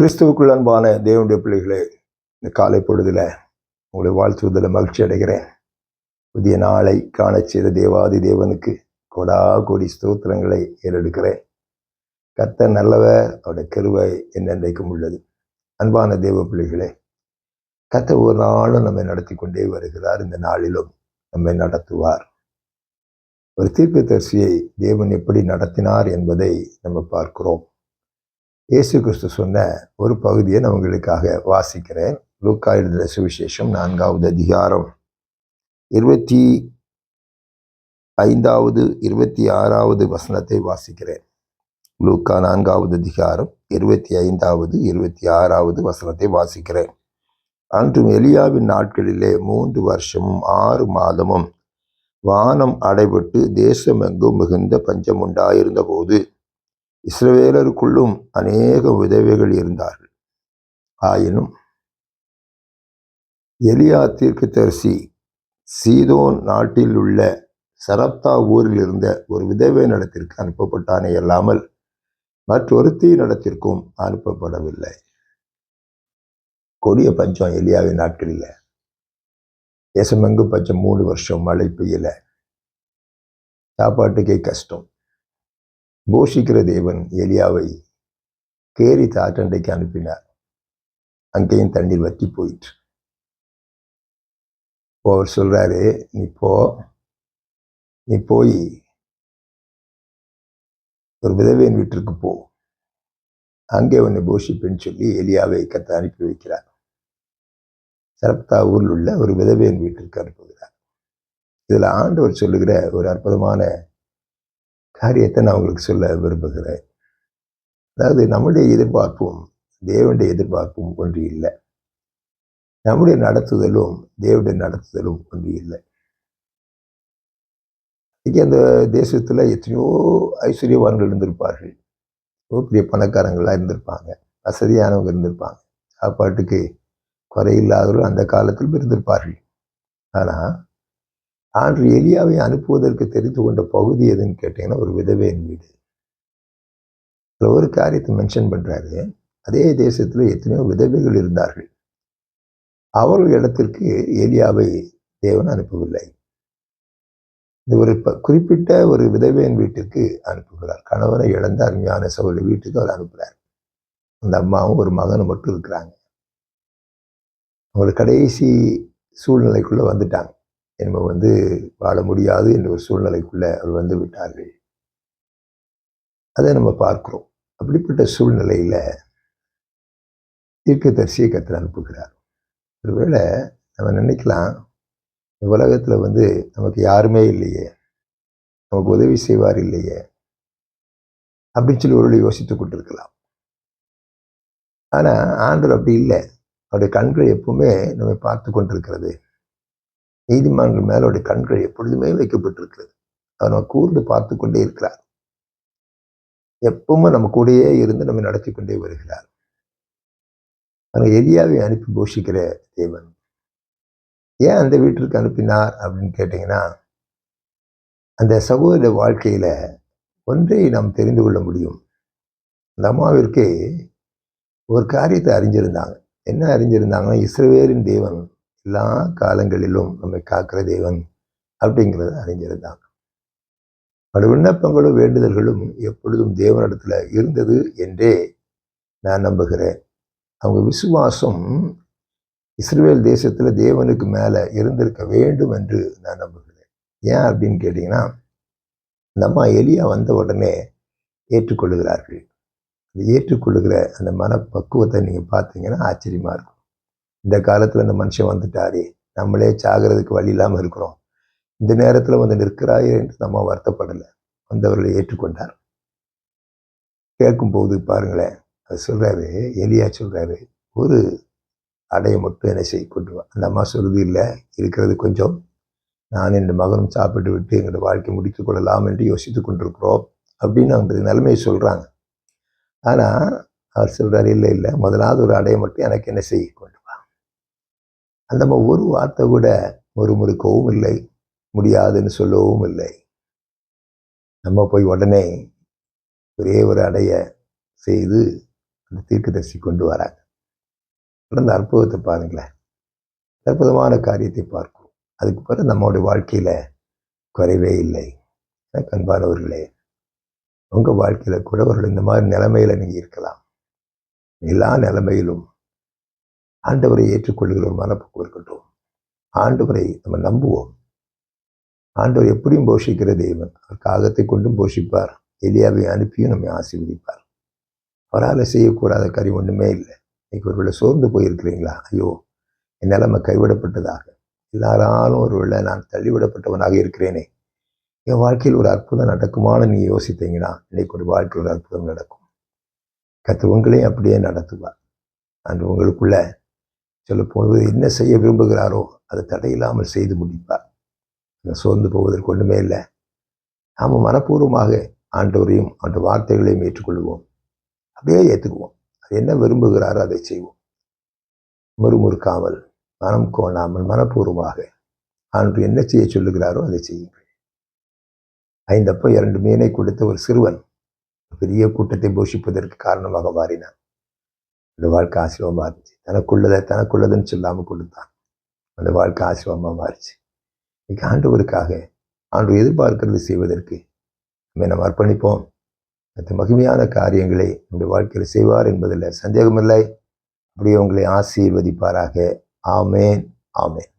கிறிஸ்துவுக்குள் அன்பான தேவனுடைய பிள்ளைகளே இந்த காலை பொழுதில் உங்களை வாழ்த்துவதில் மகிழ்ச்சி அடைகிறேன். புதிய நாளை காண செய்த தேவாதி தேவனுக்கு கொடா கோடி ஸ்தோத்திரங்களை ஏறெடுக்கிறேன். கர்த்தர் நல்லவர் அவருடைய கருவை என்னென்றைக்கும் உள்ளது. அன்பான தேவ பிள்ளைகளே கர்த்தர் ஒரு நாளும் நம்மை நடத்தி கொண்டே வருகிறார். இந்த நாளிலும் நம்மை நடத்துவார். ஒரு தீர்ப்பு தரிசியை தேவன் எப்படி நடத்தினார் என்பதை நம்ம பார்க்கிறோம். இயேசு கிறிஸ்து சொன்ன ஒரு பகுதியை நான் உங்களுக்காக வாசிக்கிறேன். லூக்கா எழுதின சுவிசேஷம் நான்காவது அதிகாரம். இருபத்தி ஐந்தாவது இருபத்தி ஆறாவது வசனத்தை வாசிக்கிறேன். லூக்கா நான்காவது அதிகாரம் இருபத்தி ஐந்தாவது இருபத்தி ஆறாவது வசனத்தை வாசிக்கிறேன். அன்றும் எலியாவின் நாட்களிலே மூன்று வருஷமும் ஆறு மாதமும் வானம் அடைபட்டு தேசமெங்கும் மிகுந்த பஞ்சம் உண்டாயிருந்த போது இஸ்ரவேலருக்குள்ளும் அநேக உதவிகள் இருந்தார்கள். ஆயினும் எலியா தீர்க்கதரிசி சீதோன் நாட்டில் உள்ள சரப்தா ஊரில் இருந்த ஒரு விதவை நடத்திற்கு அனுப்பப்பட்டானே அல்லாமல் மற்றொருத்தி நடத்திற்கும் அனுப்பப்படவில்லை. கொடிய பஞ்சம் எலியாவின் நாட்களில். தேசமெங்கும் பஞ்சம் மூணு வருஷம் மழை பெய்யலை. சாப்பாட்டுக்கே கஷ்டம். போஷிக்கிற தேவன் எலியாவை கேரி தாற்றண்டைக்கு அனுப்பினார். அங்கேயும் தண்ணீர் வற்றி போயிற்று. இப்போ அவர் சொல்றாரு நீ போ. நீ போய் ஒரு விதவையின் வீட்டிற்கு போ. அங்கே உன்னை போஷிப்பேன்னு சொல்லி எலியாவை கத்த அனுப்பி வைக்கிறார். சரப்தா ஊரில் உள்ள ஒரு விதவையின் வீட்டிற்கு அனுப்புகிறார். இதில் ஆண்டவர் சொல்லுகிற ஒரு அற்புதமான காரியத்தை நான் உங்களுக்கு சொல்ல விரும்புகிறேன். அதாவது நம்முடைய எதிர்பார்ப்பும் தேவனுடைய எதிர்பார்ப்பும் ஒன்று இல்லை. நம்முடைய நடத்துதலும் தேவனுடைய நடத்துதலும் ஒன்று இல்லை. இங்கே அந்த தேசத்தில் எத்தனையோ ஐஸ்வர்யவான்கள் இருந்திருப்பார்கள். எவ்வளோ பெரிய பணக்காரங்களாக இருந்திருப்பாங்க. வசதியானவங்க இருந்திருப்பாங்க. சாப்பாட்டுக்கு குறையில்லாதவர்கள் அந்த காலத்தில் இருந்திருப்பார்கள். ஆனால் ஆண்டு எலியாவை அனுப்புவதற்கு தெரிந்து கொண்ட பகுதி எதுன்னு கேட்டீங்கன்னா ஒரு விதவையின் வீடு. அதில் ஒரு காரியத்தை மென்ஷன் பண்ணுறாரு அதே தேசத்தில் எத்தனையோ விதவைகள் இருந்தார்கள். அவர்கள் இடத்திற்கு எலியாவை தேவன் அனுப்பவில்லை. இந்த ஒரு ப குறிப்பிட்ட ஒரு விதவையின் வீட்டுக்கு அனுப்புகிறார். கணவனை இழந்த அருமையான சகோதரி வீட்டுக்கு அவர் அனுப்புகிறார் அந்த அம்மாவும் ஒரு மகனும் மட்டும் இருக்கிறாங்க. அவங்க கடைசி சூழ்நிலைக்குள்ளே வந்துட்டாங்க. நம்ம வந்து வாழ முடியாது என்ற ஒரு சூழ்நிலைக்குள்ளே அவர் வந்து விட்டார்கள். அதை நம்ம பார்க்குறோம். அப்படிப்பட்ட சூழ்நிலையில் தீர்க்கதரிசியை கத்திர அனுப்புகிறார். ஒருவேளை நம்ம நினைக்கலாம் உலகத்தில் வந்து நமக்கு யாருமே இல்லையே நமக்கு உதவி செய்வார் இல்லையே அப்படின்னு சொல்லி ஒரு யோசித்து கொண்டிருக்கலாம். ஆனால் ஆண்டவர் அப்படி இல்லை. அவருடைய கண்கள் எப்பவுமே நம்மை பார்த்து கொண்டிருக்கிறது. நீதிமன்றம் மேல அவருடைய கண்கள் எப்பொழுதுமே வைக்கப்பட்டிருக்கிறது. அவர் நம்ம கூர்ந்து பார்த்து கொண்டே இருக்கிறார். எப்பவுமே நம்ம கூடயே இருந்து நம்ம நடத்தி கொண்டே வருகிறார். அங்கே எலியாவை அனுப்பி போஷிக்கிற தேவன். ஏன் அந்த வீட்டிற்கு அனுப்பினார் அப்படின்னு கேட்டிங்கன்னா அந்த சகோதர வாழ்க்கையில் ஒன்றை நாம் தெரிந்து கொள்ள முடியும். அந்த அம்மாவிற்கு ஒரு காரியத்தை அறிஞ்சிருந்தாங்க. என்ன அறிஞ்சிருந்தாங்கன்னா இஸ்ரவேலின் தேவன் எல்லா காலங்களிலும் நம்மை காக்கிற தேவன் அப்படிங்கிறத தான். பல விண்ணப்பங்களும் வேண்டுதல்களும் எப்பொழுதும் தேவனிடத்துல இருந்தது என்றே நான் நம்புகிறேன். அவங்க விசுவாசம் இஸ்ரேல் தேசத்தில் தேவனுக்கு மேலே இருந்திருக்க வேண்டும் என்று நான் நம்புகிறேன். ஏன் அப்படின்னு கேட்டிங்கன்னா நம்ம எலியா வந்த உடனே ஏற்றுக்கொள்ளுகிறார்கள். ஏற்றுக்கொள்ளுகிற அந்த மனப்பக்குவத்தை நீங்கள் பார்த்தீங்கன்னா ஆச்சரியமாக இருக்கும். இந்த காலத்தில் இந்த மனுஷன் வந்துட்டாரே. நம்மளே சாகிறதுக்கு வழி இல்லாமல் இருக்கிறோம். இந்த நேரத்தில் வந்து நிற்கிறாயே என்று நம்ம வருத்தப்படலை. வந்தவர்களை ஏற்றுக்கொண்டார். கேட்கும்போது பாருங்களேன் அது சொல்கிறாரு எலியா சொல்கிறாரு ஒரு அடையை மட்டும் என்ன செய்ய கொண்டு வா. அந்த அம்மா சொல்கிறது இல்லை இருக்கிறது கொஞ்சம். நான் என் மகனும் சாப்பிட்டு விட்டு எங்களோட வாழ்க்கை முடித்து கொள்ளலாம் என்று யோசித்து கொண்டிருக்கிறோம் அப்படின்னு அவங்க நிலைமையை சொல்கிறாங்க ஆனால் அவர் சொல்கிறார் இல்லை இல்லை முதலாவது ஒரு அடையை மட்டும் எனக்கு என்ன செய்ய கொண்டு அந்த அம்மா ஒரு வார்த்தை கூட ஒரு முறுக்கவும் இல்லை முடியாதுன்னு சொல்லவும் இல்லை. நம்ம போய் உடனே ஒரே ஒரு அடைய செய்து அந்த தீர்க்கதரிசி கொண்டு வராங்க நடந்த அற்புதத்தை பாருங்களேன். அற்புதமான காரியத்தை பார்க்கும். அதுக்கு பிறகு நம்மளுடைய வாழ்க்கையில் குறைவே இல்லை. கண்பானவர்களே உங்கள் வாழ்க்கையில் கூட ஒரு இந்த மாதிரி நிலைமையில் நீங்கள் இருக்கலாம். எல்லா நிலைமையிலும் ஆண்டவரை ஏற்றுக்கொள்கிற ஒரு மனப்போக்கு இருக்கட்டும். ஆண்டவரை நம்ம நம்புவோம். ஆண்டவர் எப்படியும் போஷிக்கிற தெய்வன் அவர் காகத்தை கொண்டும் போஷிப்பார். எலியாவை அனுப்பியும் நம்மை ஆசீர்வதிப்பார். அவரால் செய்யக்கூடாத கறி ஒன்றுமே இல்லை. இன்னைக்கு ஒருவேளை சோர்ந்து போயிருக்கிறீங்களா? ஐயோ என் நிலைமை கைவிடப்பட்டதாக. எல்லாராலும் ஒருவேளை நான் தள்ளிவிடப்பட்டவனாக இருக்கிறேனே. என் வாழ்க்கையில் ஒரு அற்புதம் நடக்குமான்னு நீங்கள் யோசித்தீங்கன்னா இன்னைக்கு ஒரு வாழ்க்கையில் ஒரு அற்புதம் நடக்கும். கற்று உங்களையும் அப்படியே நடத்துவார். அன்று உங்களுக்குள்ள சொல்ல போவது என்ன செய்ய விரும்புகிறாரோ அதை தடையில்லாமல் செய்து முடிப்பார். சோர்ந்து போவதற்கு ஒன்றுமே இல்லை. நாம் மனப்பூர்வமாக ஆண்டவரையும் ஆண்டு வார்த்தைகளையும் ஏற்றுக்கொள்வோம். அப்படியே ஏற்றுக்குவோம் அது என்ன விரும்புகிறாரோ அதை செய்வோம். முறுமுறுக்காமல் மனம் கோணாமல் மனப்பூர்வமாக ஆண்டு என்ன செய்ய சொல்லுகிறாரோ அதை செய்யுங்கள். ஐந்தப்போ இரண்டு மீனை கொடுத்த ஒரு சிறுவன் பெரிய கூட்டத்தை போஷிப்பதற்கு காரணமாக மாறினான். அந்த வாழ்க்கை ஆசிரமமாக இருந்துச்சு. தனக்குள்ளதை தனக்குள்ளதுன்னு சொல்லாமல் கொடுத்தான் அந்த வாழ்க்கை ஆசிரமமாக மாறிச்சு. இன்னைக்கு ஆண்டவருக்காக ஆண்டு எதிர்பார்க்கிறது செய்வதற்கு நம்மை நம்ம அர்ப்பணிப்போம். அந்த மகிமையான காரியங்களை நம்முடைய வாழ்க்கையில் செய்வார் என்பதில் சந்தேகமில்லை. அப்படியே உங்களை ஆசீர்வதிப்பாராக. ஆமேன் ஆமேன்.